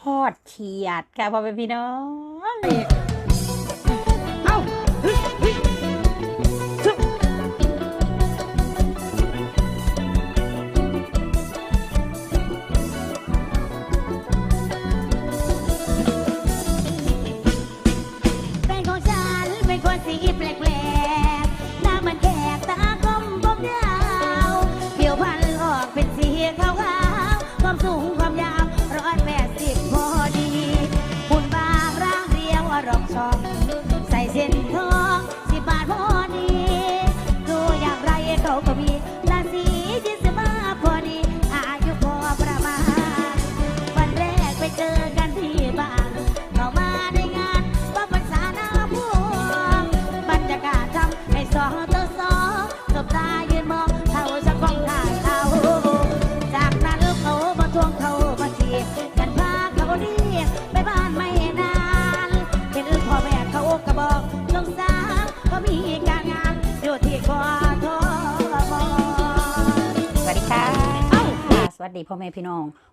ทอดเขียดค่ะพ่อแม่พี่น้อง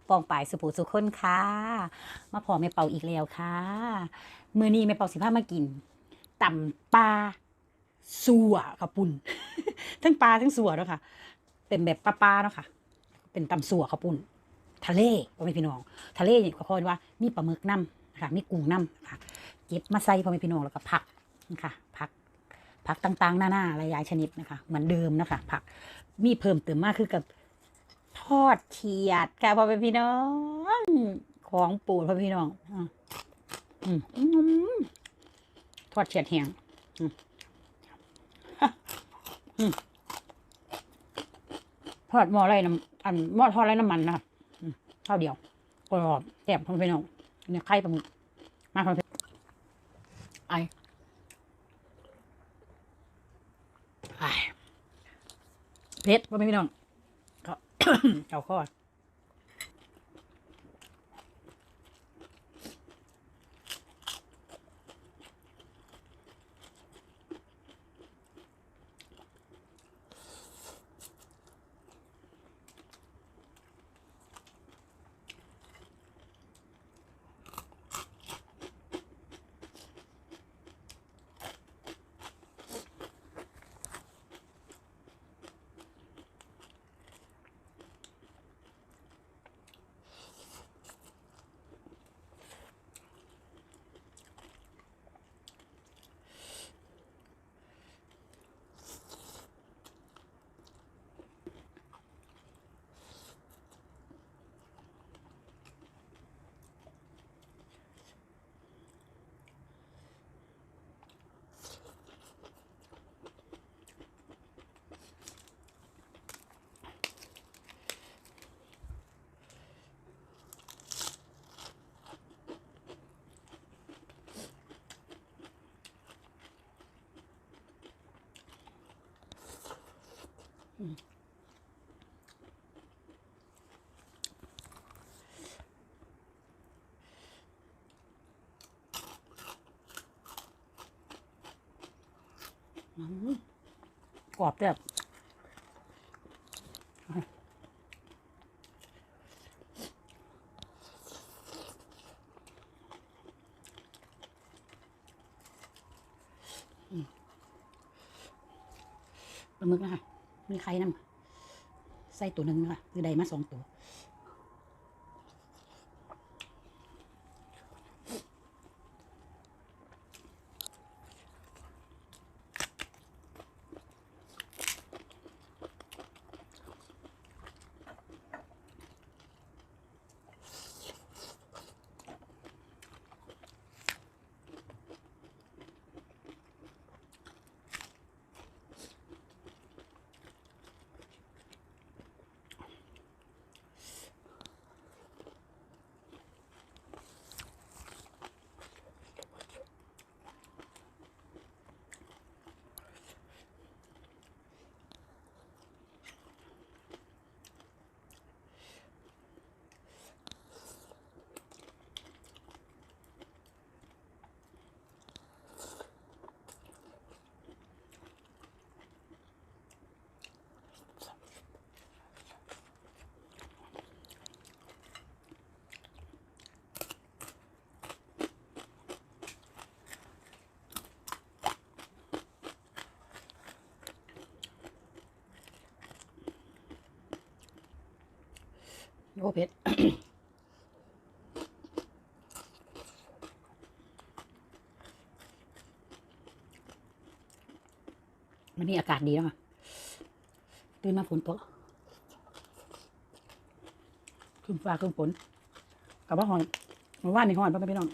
ปองป่ายสุภูสุคนค่ะ มาพอแม่เป่าอีกแล้วค่ะ มือนี้แม่เป่าสิพามากินต่ำปลาสัวข้าปุ่น ทั้งปลาทั้งสัวเนาะค่ะ เป็นแบบปลาๆเนาะค่ะ เป็นตำสัวข้าปุ่น ทะเลพ่อแม่พี่น้อง ทะเลเนี่ยก็คอยว่ามีปลาหมึกน้ำนะคะมีกุ้งน้ำนะคะเก็บมาใส่พ่อแม่พี่น้องแล้วก็ผักนะคะผักผักต่างๆ หน้าๆหลายๆชนิดนะคะ เหมือนเดิมนะคะ ผักมีเพิ่มเติมมากคือกับ ทอดเขียดค่ะพ่อแม่พี่น้อง ของปูดพ่อพี่น้องอืมอืมทอดเขียดแห้งทอดหม้อไรน้ำอันหม้อทอดไรน้ำมันนะคะอืมเท่าเดียวกรอบแซ่บพ่อพี่น้องเนี่ยไข่ปลาหมึกมาพ่อพี่ไอไอ้เพชรว่าไม่พี่น้อง เอาข้อ กรอบแบบปลาหมึกนะคะมี ไข่น้ำใส่ตัวหนึ่งนะคะคือได้มาสองตัว โอ้เผ็ดมันนี่อากาศดีแล้วค่ะตื่นมาฝนตกขึ้นฟ้าขึ้นฝนกับว่าหอนมาว่านในหอนพ่อแม่พี่น้อง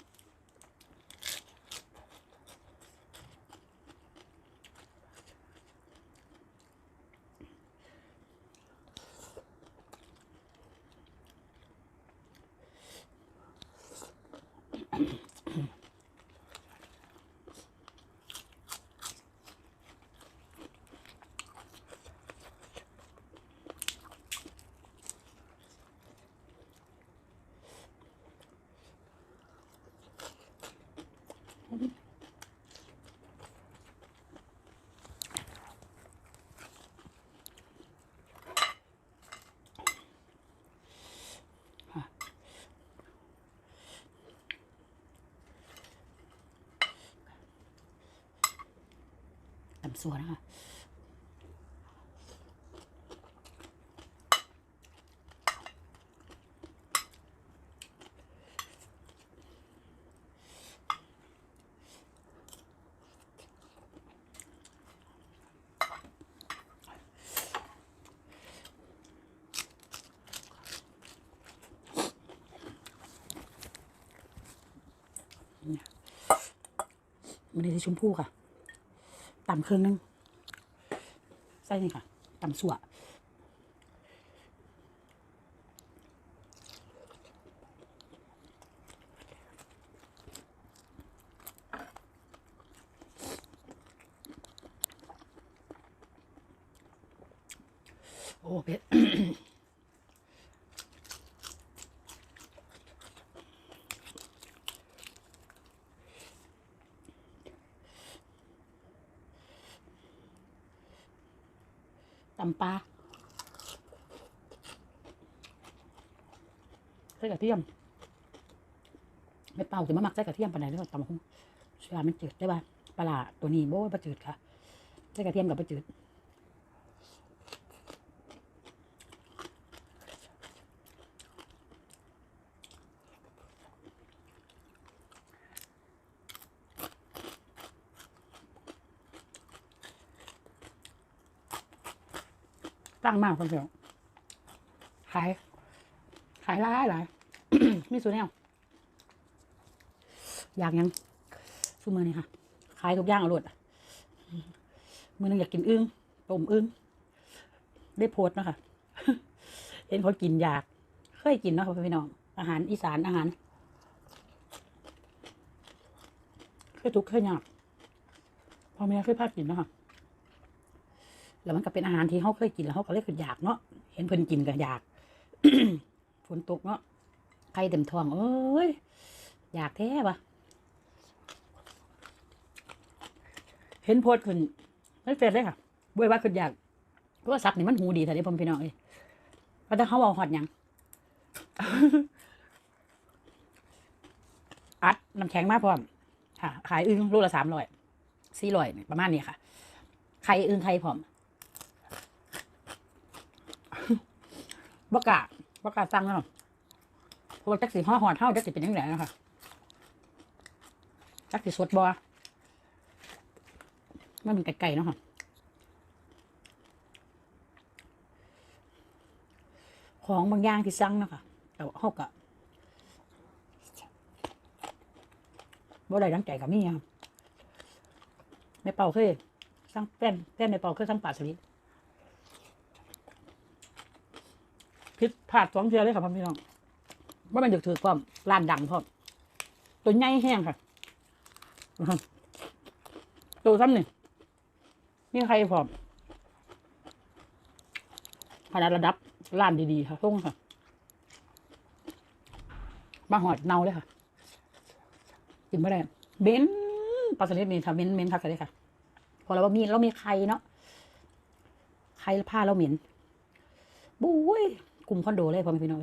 ตำสัวนนะคะมันได้ชมพู่ค่ะ ตำเครื่องนึงใส่นี่ค่ะตำสัวโอ้เผ็ด ตำปลาใส่กระ เทียมไม่เป่าจะมาหมักใส่กระเทียมปานไหนแล้วก็ตำหุ้งเชื่อมันจืดได้ป่ะปลาร้าตัวนี้โบ้ปลาจืดค่ะใส่กระเทียมกับปลาจืดตั้งมากคนเดียวขาย ขายหลายหลาย มีส่วนแนวอยากยังสู้มือนี่ค่ะ ขายทุกอย่างอารวดมือหนึงอยากกินอึ้งต้มอึ้งได้โพสต์เนาะคะเห็นคนกินอยาก เคยกินเนาะค่ะพี่น้อง อาหารอีสานอาหารเคยทุกข์เคยยากพอแม่เคยพากินเนาะค่ะแล้วมันก็เป็นอาหารที่เขาเคยกินแล้วเขาก็เลยคืออยากเนาะเห็นเพิ่นกินก็อยากฝนตกเนาะ ไข่เต็มท้องเอ้ยอยากแท้ปะเห็นโพสขึ้นไม่เฟซเลยค่ะบวยว่าคืออยากโทรศัพท์นี่มันหูดีแต่ที่ผมพี่น้องเอ้ยเพราถ้าเขาเอาหอดยังอัดน้ำแข็งมากพร้อมค่ะ ขายอึ้งโลละสามร้อยสี่ร้อยประมาณนี้ค่ะไข่อึ้งไข่พร้อมบกล้าบกล้าตั้งแล้ว เพราะว่าจักสีห่อหอดเท่าจักสีเป็นยังไงนะคะจักสีสดบอมันเป็นไก่ๆเนาะค่ะของบางอย่างที่สั่งเนาะค่ะแต่ว่าเขากะบ่ได้ดังใจกับนี่ค่ะไม่เป่าเคยสั่งแป้นแป้นไม่เป่าเคยสั่งปลาสลิดผิดพลาดสองเทือเลยค่ะพ่อพี่น้อง ว่ามันอยากถือความร้านดังพร้อมตัวใหญ่แห้งค่ะตัวซ้ำนี่มีใครพร้อมขนาดระดับร้านดีๆค่ะส่งค่ะมาหอดเน่าเลยค่ะกินไม่ได้เบนปลาสลิดนี่ทำเบนเบนทักกันเลยค่ะ พอเราว่ามีเรามีใครเนาะใครผ้าเราเหม็นบุ้ยกลุ่มคอนโดเลยพอม่พี่น้อง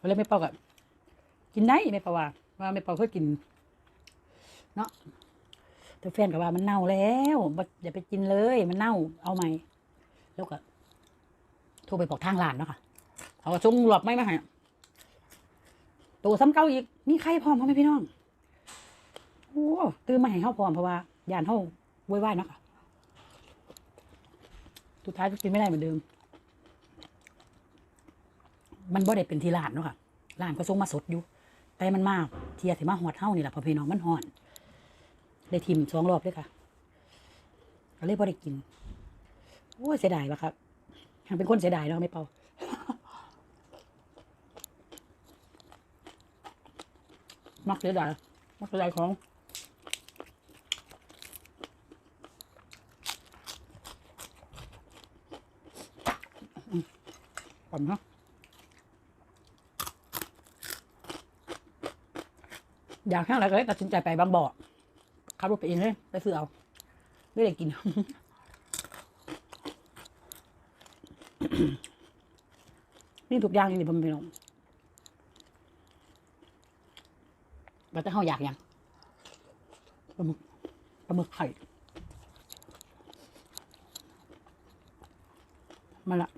เลยเลยไม่เป่ากับกินได้ไม่เป่าว่าว่าไม่เป่าเคยกิน เนาะแต่แฟนกับว่ามันเน่าแล้วอย่าไปกินเลยมันเน่าเอาใหม่ แล้วก็รไปบอกทางร้านเนาะค่ะเขาก็ส่งหลอบไม่มาให้ตัวซ้ำเก้าอีกมีใครพร้อมพ่อแม่พี่น้องโอ้ตื่นมาให้เขาพร้อมเพราะว่ายานเขาวุ่นวายเนาะค่ะสุดท้ายก็กินไม่ได้เหมือนเดิม มันบ่ได้เป็นที่ร้านเนาะค่ะร้านก็ส่งมาสดอยู่ แต่มันมาเทียสิมาหอดเฮานี่แหละพ่อพี่น้องมันหอน ได้ทิมสองรอบเลยค่ะก็เลยบ่ได้กินโอ้ยเสียดายปะครับยังเป็นคนเสียดายเนาะไม่เป่ามักเสียดายมักเสียดายของอืมก่อนเนาะ อยากแห้งอะไรก็เลยตัดสินใจไปบางบ่อขับรถไปเองเลยไปซื้อเอาไม่ได้กินนี่ทุกอย่างนี่ผมเป็นองเราจะเข้าอยากยังปลาหมึกปลาหมึกไข่มาละ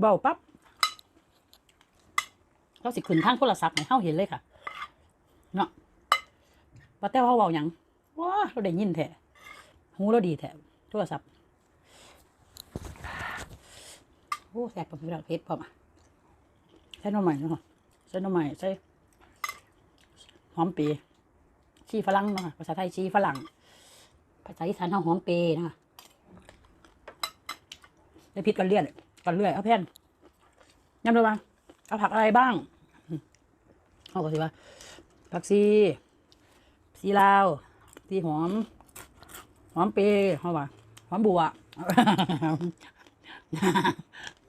เบาปั๊บเราสิขึ้นทางโทรศัพท์ให้เฮาเห็นเลยค่ะ เนาะป้าแต้วเขาเบาหยังว้าเราได้ยินแท้หูเราดีแท้โทรศัพท์โอ้แสบกับพี่เราเพชรพอมอะใส่หน้ำใหม่เนาะใส่หน้ำใหม่ใส่หอมเปีชีฝรั่งเนาะภาษาไทยชีฝรั่ง ภาษาอีสานเฮาหอมเปรย์นะคะได้พิษกันเลี่ยน กันเลื่อยเอาแผ่นยำเลยวาเอาผักอะไรบ้างเอาก็สิว่าผักซีซีลาวซีหอม หอมเปรย์เขาว่าหอมบัวเอ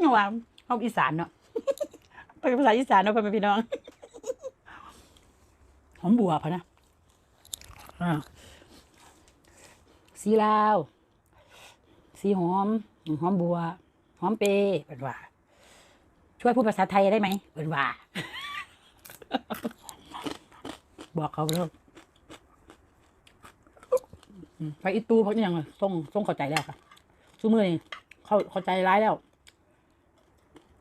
าว่าเอาอีสานเนาะเป็นภาษาอีสานเนาะพ่อแม่พี่น้อง หอมบัวพะนะอ่าสีลาว สีหอม หอมบัว หอมเปย์เป็นว่า ช่วยพูดภาษาไทยได้ไหมเป็นว่า บอกเขาไปแล้วอืมไปอีตูเขาอย่างส่งส่งเข้าใจแล้วค่ะซูมือนี่เข้าเข้าใจร้ายแล้ว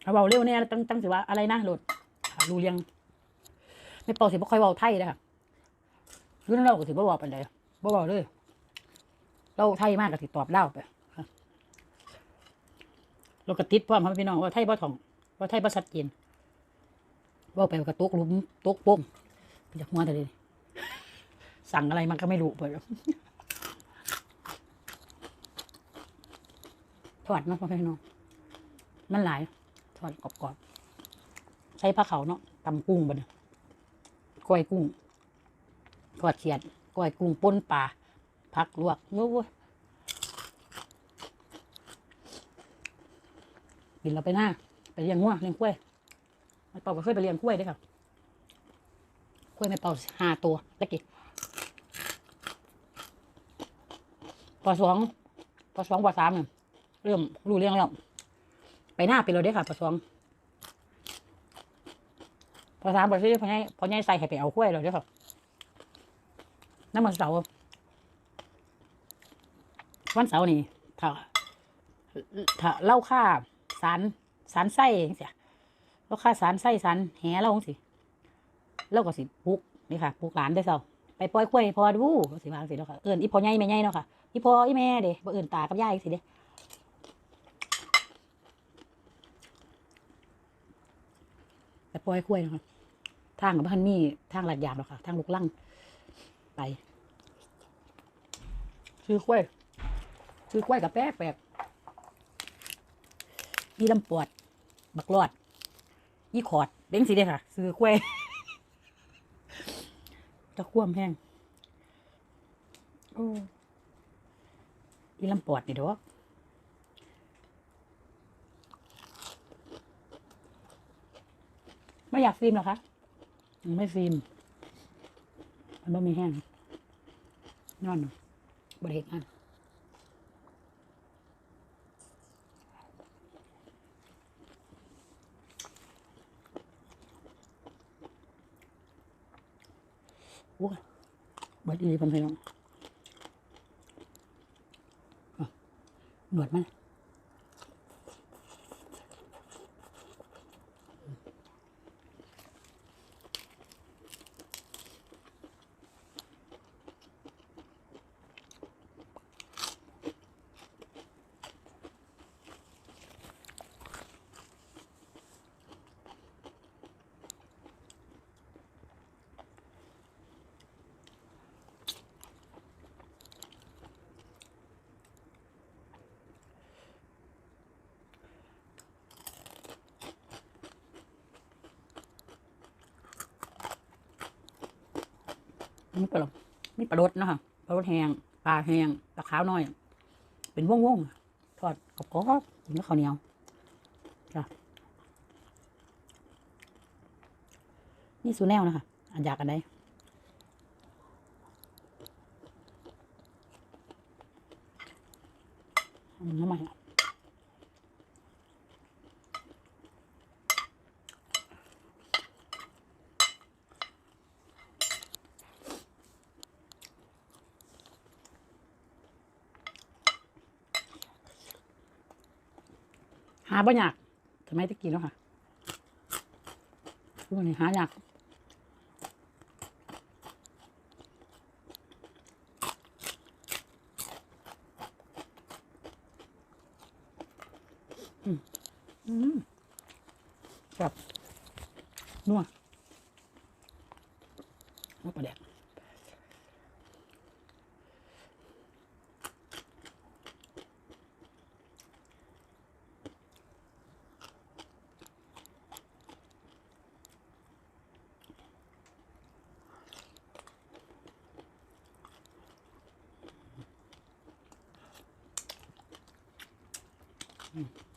เขาเบาเร็วเนี่ยตั้งตั้งสิว่าอะไรนะโหลดรู้เรียง ไม่เป่าสิบ่ค่อยเบาไทยเลยค่ะรุ่นเราก็สิบ่บอกปันใดบ่บอกเลยเราไทยมากก็สิตอบเล่าไป เราก็ติดพร้อมครับพี่น้องว่าไทยบ่ถ่องว่าไทยบ่ชัดเจนว่าไปก็ตกลุมตกโป้งไปจากหัวแต่เลยสั่งอะไรมันก็ไม่รู้เปิดทอดเนาะพ่อพี่น้องมันหลายทอดกรอบๆใช้ผ้าเขาเนาะตำกุ้งบ่เนี่ยก้อยกุ้งทอดเขียดก้อยกุ้งป่นปลาผักลวกโอ้ย กินเราไปหน้า ไปเลี้ยงงัวเลี้ยงกล้วยไม่เป่าก็เคยไปเลี้ยงกล้วยด้วยค่ะกล้วยไม่เป่าห้าตัวตะกี้ปอสองปอสองปอสามเนี่ยเริ่มรู้เรื่องแล้ว ไปหน้าไปเลยเด้ค่ะปอสองปอสามปอสี่พอใหญ่พอใหญ่ใส่ให้ไปเอากล้วยเลยเด้ค่ะน้ำมันเสาวันเสาร์นี่ถ้าถ้าเล่าค่า สารสารไส้จังซี่เล่าค่าสารไส้สารแหเราจังสิเราก็สิปลุกนี่ค่ะปลุกหลานได้เสาไปปล่อยกล้วยพอดูสิวาจังสิแล้วค่ะเอิ้นอีพ่อใหญ่แม่ใหญ่เนาะค่ะอีพ่ออีแม่เด้บ่เอิ้นตากับยายสิเด้ไปปล่อยกล้วยเนาะคะทางกับพันมี่ทางหลัดยามหรอกค่ะ ทางลูกลังไปซื้อกล้วยซื้อกล้วยกับแป๊กแปลก มีลำปวด บักรอดอีขอดเด้งสีเด้ค่ะ ซื้อกล้วยตะคว่ำแห้งโอ้อีลำปวดนี่เด้อไม่อยากฟิล์มหรอคะไม่ฟิล์มมันไม่มีแห้งนอนบริเหตุงาน อ้ยบัดนี้เพันพี่น้องหนวดมัน มีปลามีปลารสเนาะค่ะปลารสแห้งปลาแห้งปลาขาวน้อย เป็นว่องๆทอดกรอบๆกินกับข้าวเหนียวจ้ะนี่สูแนวนะคะอันอยากกันได้เอามันทำไมอะ หาบ่ยากทำไมตะกี้แล้วค่ะทุกวันนี้หายาก 嗯。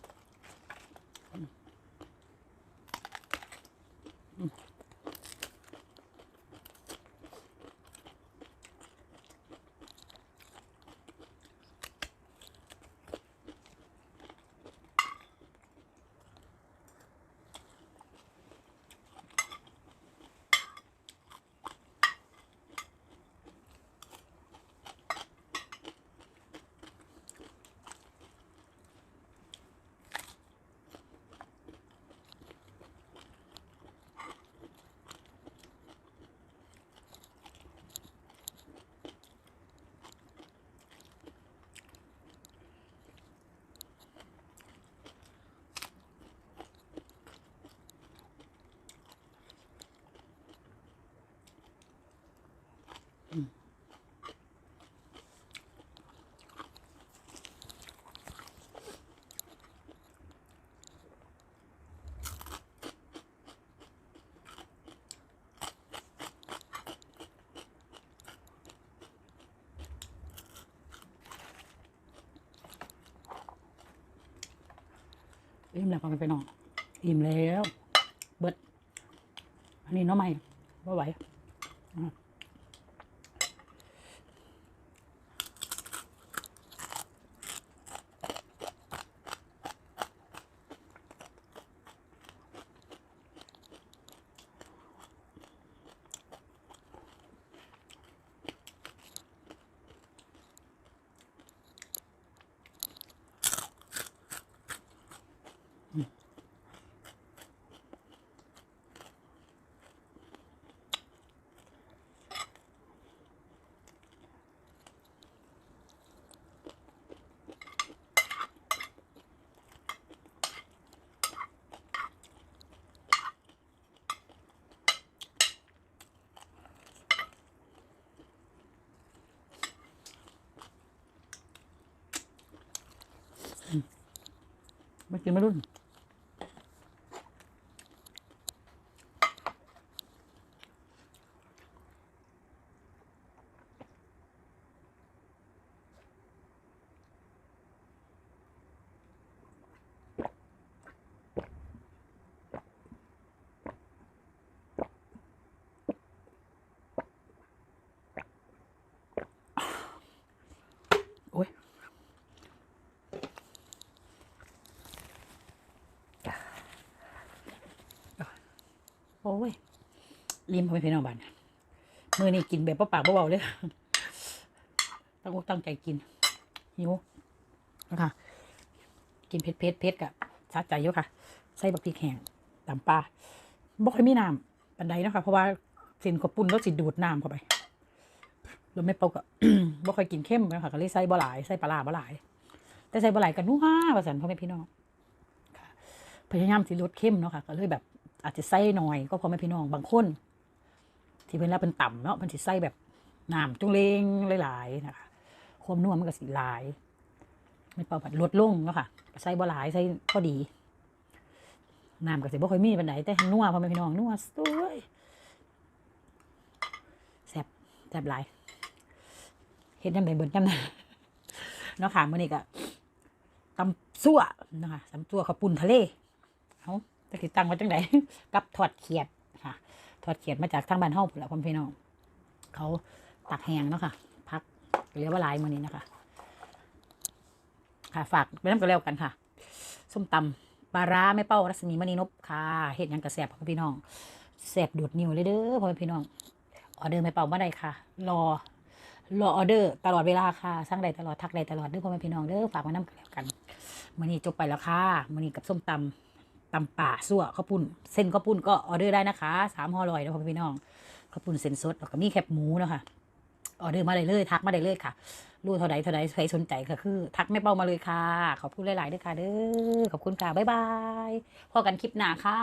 อิ่มแล้วพอมันไปนอนอิ่มแล้ว เบิดอันนี้น้องใหม่ว่าไหวอะไม่ กินไม่รุ่น โอ้ยริมพอไปพี่น้องบ้านมือนี่กินแบบปาๆเบาๆเลยตั้งอกตั้งใจกินหิวนะคะกินเผ็ดเผ็ดเผ็ดกับสะใจเยอะค่ะ ใส่บักพริกแห้งตำปลาบ่ค่อยมีน้ำปันใดนะคะเพราะว่าเส้นข้าวปุ้นรสสิดูดน้ำเข้าไปแล้วไม่เปาก็บ่ค่อยกินเข้มนะคะก็เลยใส่บ่หลายใส่ปลาร้าบ่หลาย แต่ใส่บ่หลายกันนัวว่าซั่นพ่อแม่พี่น้องค่ะพยายามสิลดเข้มเนาะค่ะก็เลยแบบ อาจจะใส่หน่อยก็พอแม่พี่น้องบางคน ที่เป็นแล้วเป็นต่ำเนาะมันสิใส่แบบน้ำจุงเลงหลายๆนะคะความนัวมันก็สิหลายไม่เป่าผัดลดลงเนาะค่ะใส่บ่หลายใส่พอดีน้ำก็สิบ่ค่อยมีปานใดแต่นัวพอแม่พี่น้องนัวสวยแซ่บแซ่บหลายเฮ็ดยำใดเบิ่นยำนั้นเนาะค่ะมื้อนี้ก็ตำซั่วนะคะตำซั่วข้าวปุ้นทะเลเอา จะติดตั้งไว้จังไดกับทอดเขียดค่ะทอดเขียดมาจากทางบ้านเฮาพุ่นละพ่อแม่พี่น้อง เขาตักแหงเนาะค่ะ พักเหลือว่าลายมือนี้นะคะ ค่ะฝากไปน้ำกันแล้วกันค่ะ ส้มตำปลาร้าแม่เป้ารัศมีมณีนพค่ะเฮ็ดยังกระแสบพ่อพี่น้องแสบดูดนิ้วเลยเด้อพ่อพี่น้องออเดอร์แม่เป้าเมื่อใดค่ะ รอรอออเดอร์ตลอดเวลาค่ะสั่งได้ตลอดทักได้ตลอดเด้อพ่อแม่พี่น้องเด้อฝากไว้น้ำกันแล้วกันมื้อนี้จบไปแล้วค่ะมื้อนี้กับส้มตำ ตำป่าซั่วข้าวปุ้น เส้นข้าวปุ้นก็ออเดอร์ได้นะคะสามห่อลอยนะพ่อพี่น้องข้าวปุ้นเส้นสดแล้วก็มีแคบหมูนะคะออเดอร์มาได้เลย ทักมาได้เลยค่ะ รู้เท่าใดเท่าใดใครสนใจก็คือ ทักแม่เป้ามาเลยค่ะ ขอบคุณหลายๆด้วยค่ะเด้อขอบคุณค่ะบ๊ายบายพอกันคลิปหน้าค่ะ